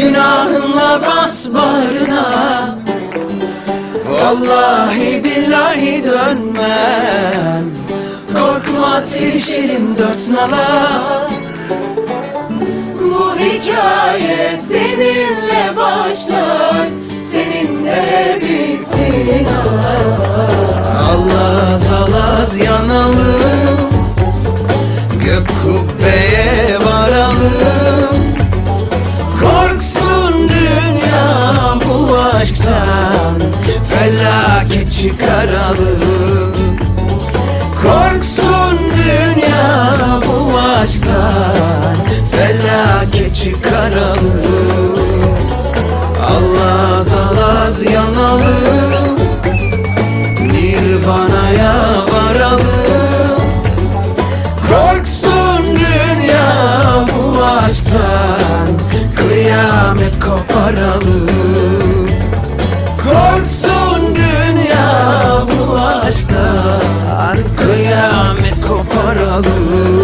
Günahımla bas bağrına. Vallahi billahi dönmem. Korkma silişelim dört nala. Bu hikaye seninle başlar Seninle bitsin. Alaz alaz yanalım Felaket çıkaralım. Korksun dünya bu aşktan Felaket çıkaralım. Allaz alaz yanalım Nirvana'ya varalım. Korksun dünya bu aşktan Kıyamet koparalım koparalım